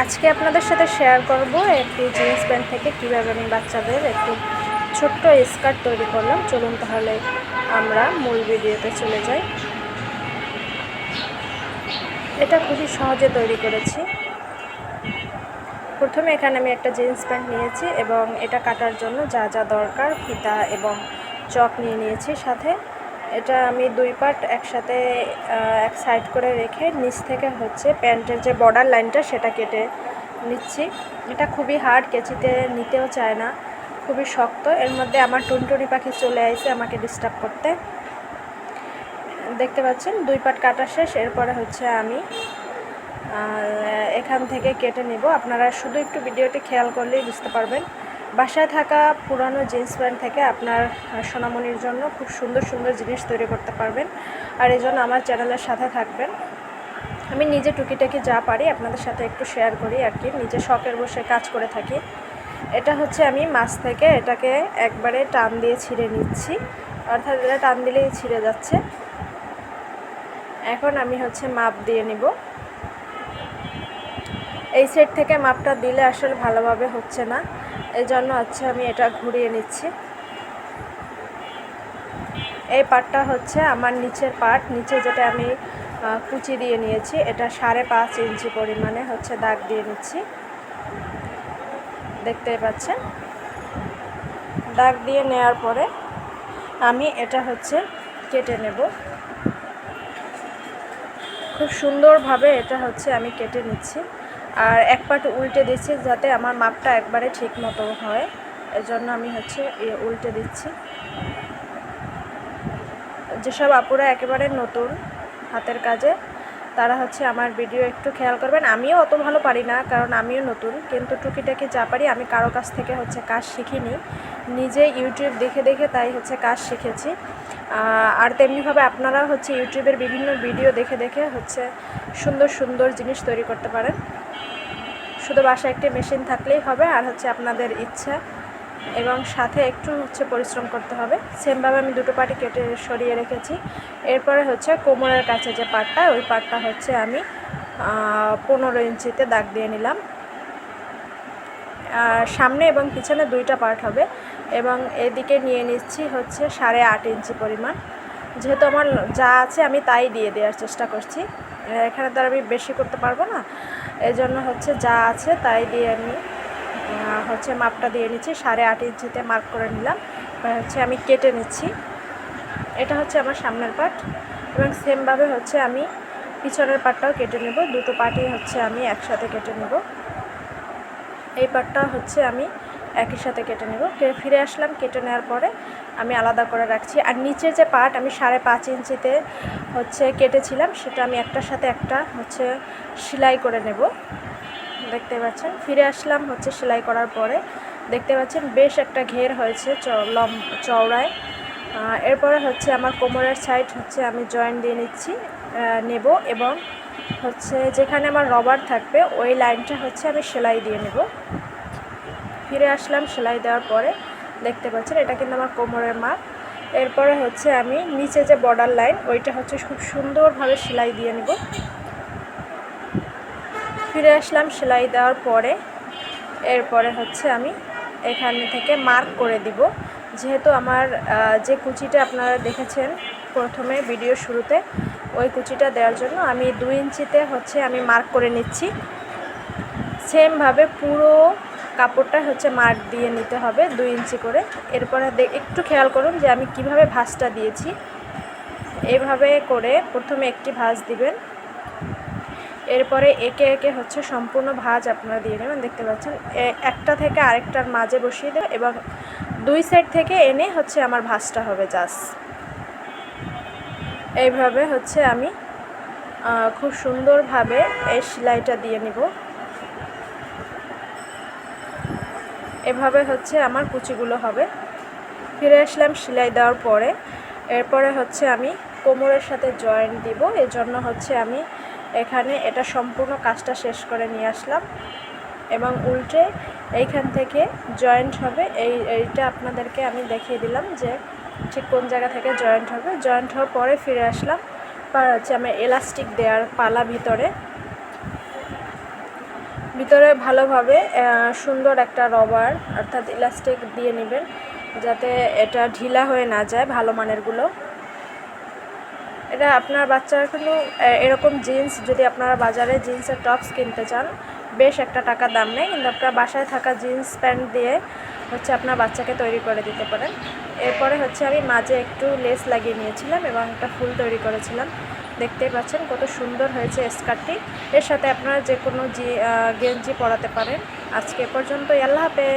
আজকে আপনাদের সাথে শেয়ার করব একটি জিন্স প্যান্ট থেকে কীভাবে আমি বাচ্চাদের একটি ছোট্ট স্কার্ট তৈরি করলাম। চলুন তাহলে আমরা মূল ভিডিওতে চলে যাই। এটা খুবই সহজে তৈরি করেছি। প্রথমে এখানে আমি একটা জিন্স প্যান্ট নিয়েছি এবং এটা কাটার জন্য যা যা দরকার, ফিতা এবং চক নিয়ে নিয়েছি সাথে। এটা আমি দুই পার্ট একসাথে এক সাইড করে রেখে নিচ থেকে হচ্ছে প্যান্টের যে বর্ডার লাইনটা সেটা কেটে নিচ্ছি। এটা খুবই হার্ড কেচিতে নিতেও চায় না, খুবই শক্ত। এর মধ্যে আমার টুনটুনি পাখি চলে আসে আমাকে ডিস্টার্ব করতে। দেখতে পাচ্ছেন, দুই পাট কাটা শেষ, এরপরে হচ্ছে আমি এখান থেকে কেটে নিব। আপনারা শুধু একটু ভিডিওটি খেয়াল করলেই বুঝতে পারবেন। বাসায় থাকা পুরানো জিন্স প্যান্ট থেকে আপনার সোনামণির জন্য খুব সুন্দর সুন্দর জিনিস তৈরি করতে পারবেন। আর এই জন্য আমার চ্যানেলের সাথে থাকবেন। আমি নিজে টুকিটাকি যা পারি আপনাদের সাথে একটু শেয়ার করি আর কি। নিজে শখের বসে কাজ করে থাকি। এটা হচ্ছে আমি মাছ থেকে এটাকে একবারে টান দিয়ে ছিঁড়ে নিচ্ছি। অর্থাৎ এটা টান দিলেই ছিঁড়ে যাচ্ছে। এখন আমি হচ্ছে মাপ দিয়ে নিব। এই সেট থেকে মাপটা দিলে আসলে ভালোভাবে হচ্ছে না। এই জন্য হচ্ছে আমি এটা ঘুরিয়ে নিচ্ছি। এই পাটটা হচ্ছে আমার নিচের পাট, নিচে যেটা আমি কুচি দিয়ে নিয়েছি, এটা সাড়ে পাঁচ ইঞ্চি পরিমাণে হচ্ছে দাগ দিয়ে নিচ্ছি। দেখতেই পাচ্ছেন? দাগ দিয়ে নেওয়ার পরে আমি এটা হচ্ছে কেটে নেব। খুব সুন্দরভাবে এটা হচ্ছে আমি কেটে নিচ্ছি। আর এক পাট উল্টে দিচ্ছি যাতে আমার মাপটা একবারে ঠিক মতো হয়। এজন্য আমি হচ্ছে উল্টে দিচ্ছি। যেসব আপুরা একেবারে নতুন হাতের কাজে, তারা হচ্ছে আমার ভিডিও একটু খেয়াল করবেন। আমিও অত ভালো পারি না, কারণ আমিও নতুন। কিন্তু টুকিটাকি যা পারি, আমি কারও কাছ থেকে হচ্ছে কাজ শিখিনি। নিজে ইউটিউব দেখে দেখে তাই হচ্ছে কাজ শিখেছি। আর তেমনিভাবে আপনারা হচ্ছে ইউটিউবের বিভিন্ন ভিডিও দেখে দেখে হচ্ছে সুন্দর সুন্দর জিনিস তৈরি করতে পারেন। শুধু বাসায় একটি মেশিন থাকলেই হবে আর হচ্ছে আপনাদের ইচ্ছা। এবং সাথে একটু হচ্ছে পরিশ্রম করতে হবে। সেমভাবে আমি দুটো পাটি কেটে সরিয়ে রেখেছি। এরপরে হচ্ছে কোমরের কাছে যে পাটটা, ওই পাটটা হচ্ছে আমি পনেরো ইঞ্চিতে দাগ দিয়ে নিলাম। সামনে এবং পিছনে দুইটা পার্ট হবে এবং এদিকে নিয়ে নিচ্ছি হচ্ছে সাড়ে আট ইঞ্চি পরিমাণ। যেহেতু আমার যা আছে আমি তাই দিয়ে দেওয়ার চেষ্টা করছি। এখানে তো আমি বেশি করতে পারব না। এই জন্য হচ্ছে যা আছে তাই দিয়ে আমি হচ্ছে মাপটা দিয়ে নিচ্ছি, সাড়ে আট ইঞ্চিতে মার্ক করে নিলাম। হচ্ছে আমি কেটে নিচ্ছি। এটা হচ্ছে আমার সামনের পার্ট এবং সেমভাবে হচ্ছে আমি পিছনের পার্টটাও কেটে নেব। দুটো পার্টই হচ্ছে আমি একসাথে কেটে নেব। এই পার্টটা হচ্ছে আমি একই সাথে কেটে নেব। ফিরে আসলাম, কেটে নেওয়ার পরে আমি আলাদা করে রাখছি। আর নিচের যে পার্ট আমি সাড়ে পাঁচ ইঞ্চিতে হচ্ছে কেটেছিলাম, সেটা আমি একটার সাথে একটা হচ্ছে সেলাই করে নেব। দেখতে পাচ্ছেন? ফিরে আসলাম হচ্ছে সেলাই করার পরে। দেখতে পাচ্ছেন, বেশ একটা ঘের হয়েছে লম, চওড়ায়। এরপরে হচ্ছে আমার কোমরের সাইড হচ্ছে আমি জয়েন দিয়ে নিচ্ছি নেব এবং হচ্ছে যেখানে আমার রবার থাকবে, ওই লাইনটা হচ্ছে আমি সেলাই দিয়ে নেব। ফিরে আসলাম সেলাই দেওয়ার পরে, দেখতে পাচ্ছেন এটা কিন্তু আমার কোমরের মাপ। এরপরে হচ্ছে আমি নিচে যে বর্ডার লাইন ওইটা হচ্ছে খুব সুন্দরভাবে সেলাই দিয়ে নেব। ফিরে আসলাম সেলাই দেওয়ার পরে, এরপরে হচ্ছে আমি এখান থেকে মার্ক করে দিব। যেহেতু আমার যে কুচিটা আপনারা দেখেছেন প্রথমে ভিডিও শুরুতে, ওই কুচিটা দেওয়ার জন্য আমি দুই ইঞ্চিতে হচ্ছে আমি মার্ক করে নিচ্ছি। সেমভাবে পুরো কাপড়টা হচ্ছে মার্ক দিয়ে নিতে হবে দুই ইঞ্চি করে। এরপরে একটু খেয়াল করুন যে আমি কীভাবে ভাঁজটা দিয়েছি। এভাবে করে প্রথমে একটি ভাঁজ দিবেন। এরপরে একে একে হচ্ছে সম্পূর্ণ ভাঁজ আপনারা দিয়ে নেবেন, দেখতে পাচ্ছেন? একটা থেকে আরেকটার মাঝে বসিয়ে দেবে এবং দুই সাইড থেকে এনে হচ্ছে আমার ভাঁজটা হবে জাস্ট। এইভাবে হচ্ছে আমি খুব সুন্দরভাবে এই সেলাইটা দিয়ে নিব। এভাবে হচ্ছে আমার কুচিগুলো হবে। ফিরে আসলাম সেলাই দেওয়ার পরে। এরপরে হচ্ছে আমি কোমরের সাথে জয়েন্ট দিব। এজন্য হচ্ছে আমি এখানে এটা সম্পূর্ণ কাজটা শেষ করে নিয়ে আসলাম। এবং উল্টে এইখান থেকে জয়েন্ট হবে। এই, এইটা আপনাদেরকে আমি দেখিয়ে দিলাম যে ঠিক কোন জায়গা থেকে জয়েন্ট হবে। জয়েন্ট হওয়ার পরে ফিরে আসলাম। পর হচ্ছে আমি এলাস্টিক দেওয়ার পালা ভিতরে। ভিতরে ভালোভাবে সুন্দর একটা রবার অর্থাৎ ইলাস্টিক দিয়ে নেবেন, যাতে এটা ঢিলা হয়ে না যায় ভালো মানেরগুলো। এটা আপনার বাচ্চার কিন্তু এরকম জিন্স যদি আপনারা বাজারে জিন্সের টপস কিনতে চান, বেশ একটা টাকা দাম নেই কিন্তু আপনার বাসায় থাকা জিন্স প্যান্ট দিয়ে হচ্ছে আপনার বাচ্চাকে তৈরি করে দিতে পারেন। এরপরে হচ্ছে আমি মাঝে একটু লেস লাগিয়ে নিয়েছিলাম এবং একটা ফুল তৈরি করেছিলাম। দেখতেই পাচ্ছেন কত সুন্দর হয়েছে স্কার্টটি। এর সাথে আপনারা যে কোনো জি গেঞ্জি পরাতে পারেন। আজকে পর্যন্ত আল্লাহ হাফেজ।